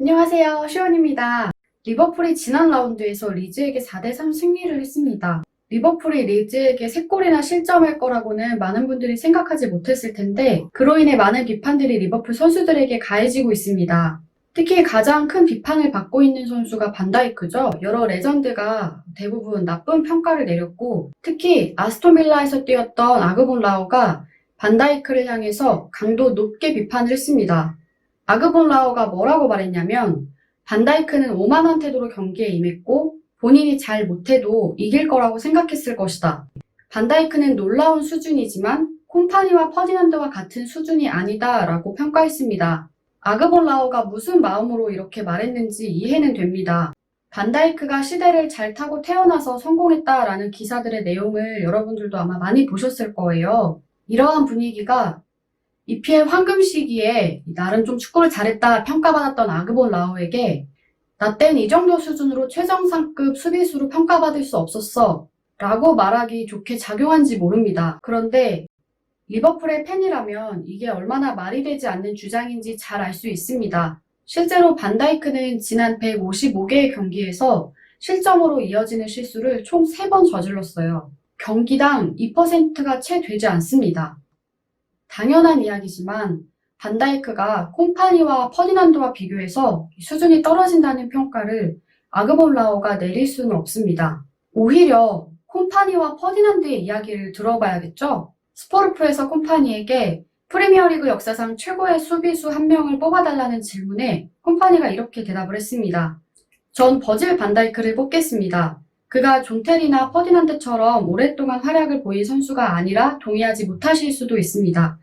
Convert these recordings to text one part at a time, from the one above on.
안녕하세요. 시원입니다. 리버풀이 지난 라운드에서 리즈에게 4대3 승리를 했습니다. 리버풀이 리즈에게 3골이나 실점할 거라고는 많은 분들이 생각하지 못했을 텐데 그로 인해 많은 비판들이 리버풀 선수들에게 가해지고 있습니다. 특히 가장 큰 비판을 받고 있는 선수가 반다이크죠. 여러 레전드가 대부분 나쁜 평가를 내렸고 특히 아스토밀라에서 뛰었던 아그본 라오가 반다이크를 향해서 강도 높게 비판을 했습니다. 아그본 라오가 뭐라고 말했냐면 반다이크는 오만한 태도로 경기에 임했고 본인이 잘 못해도 이길 거라고 생각했을 것이다. 반다이크는 놀라운 수준이지만 콤파니와 퍼디난드와 같은 수준이 아니다 라고 평가했습니다. 아그본 라오가 무슨 마음으로 이렇게 말했는지 이해는 됩니다. 반다이크가 시대를 잘 타고 태어나서 성공했다라는 기사들의 내용을 여러분들도 아마 많이 보셨을 거예요. 이러한 분위기가 EPL 황금 시기에 나름 좀 축구를 잘했다 평가받았던 아그본 라오에게 나 땐 이 정도 수준으로 최정상급 수비수로 평가받을 수 없었어 라고 말하기 좋게 작용한지 모릅니다. 그런데 리버풀의 팬이라면 이게 얼마나 말이 되지 않는 주장인지 잘 알 수 있습니다. 실제로 반다이크는 지난 155개의 경기에서 실점으로 이어지는 실수를 총 3번 저질렀어요. 경기당 2%가 채 되지 않습니다. 당연한 이야기지만 반다이크가 콤파니와 퍼디난드와 비교해서 수준이 떨어진다는 평가를 아그본 라오가 내릴 수는 없습니다. 오히려 콤파니와 퍼디난드의 이야기를 들어봐야겠죠? 스포르프에서 콤파니에게 프리미어리그 역사상 최고의 수비수 한 명을 뽑아달라는 질문에 콤파니가 이렇게 대답을 했습니다. 전 버질 반다이크를 뽑겠습니다. 그가 존테리나 퍼디난드처럼 오랫동안 활약을 보인 선수가 아니라 동의하지 못하실 수도 있습니다.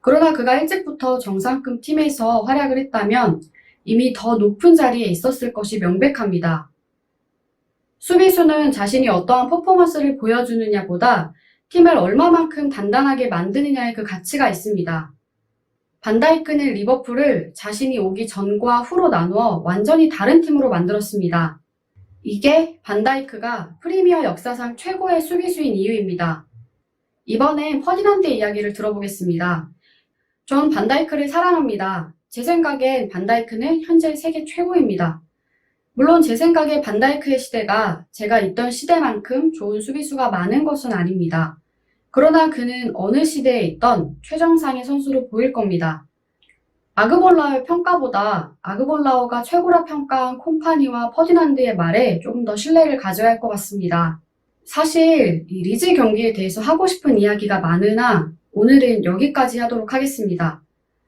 그러나 그가 일찍부터 정상급 팀에서 활약을 했다면 이미 더 높은 자리에 있었을 것이 명백합니다. 수비수는 자신이 어떠한 퍼포먼스를 보여주느냐보다 팀을 얼마만큼 단단하게 만드느냐에 그 가치가 있습니다. 반다이크는 리버풀을 자신이 오기 전과 후로 나누어 완전히 다른 팀으로 만들었습니다. 이게 반다이크가 프리미어 역사상 최고의 수비수인 이유입니다. 이번엔 퍼디난드 이야기를 들어보겠습니다. 전 반다이크를 사랑합니다. 제 생각엔 반다이크는 현재 세계 최고입니다. 물론 제 생각에 반다이크의 시대가 제가 있던 시대만큼 좋은 수비수가 많은 것은 아닙니다. 그러나 그는 어느 시대에 있던 최정상의 선수로 보일 겁니다. 아그볼라오의 평가보다 아그볼라오가 최고라 평가한 콤파니와 퍼디난드의 말에 조금 더 신뢰를 가져야 할 것 같습니다. 사실 이 리즈 경기에 대해서 하고 싶은 이야기가 많으나 오늘은 여기까지 하도록 하겠습니다.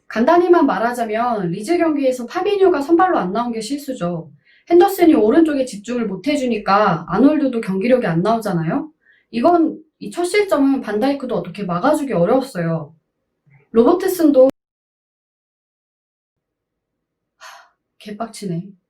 간단히만 말하자면 리즈 경기에서 파비뉴가 선발로 안 나온 게 실수죠. 핸더슨이 오른쪽에 집중을 못 해주니까 아놀드도 경기력이 안 나오잖아요. 이건 이 첫 실점은 반다이크도 어떻게 막아주기 어려웠어요. 로버트슨도 하, 개빡치네.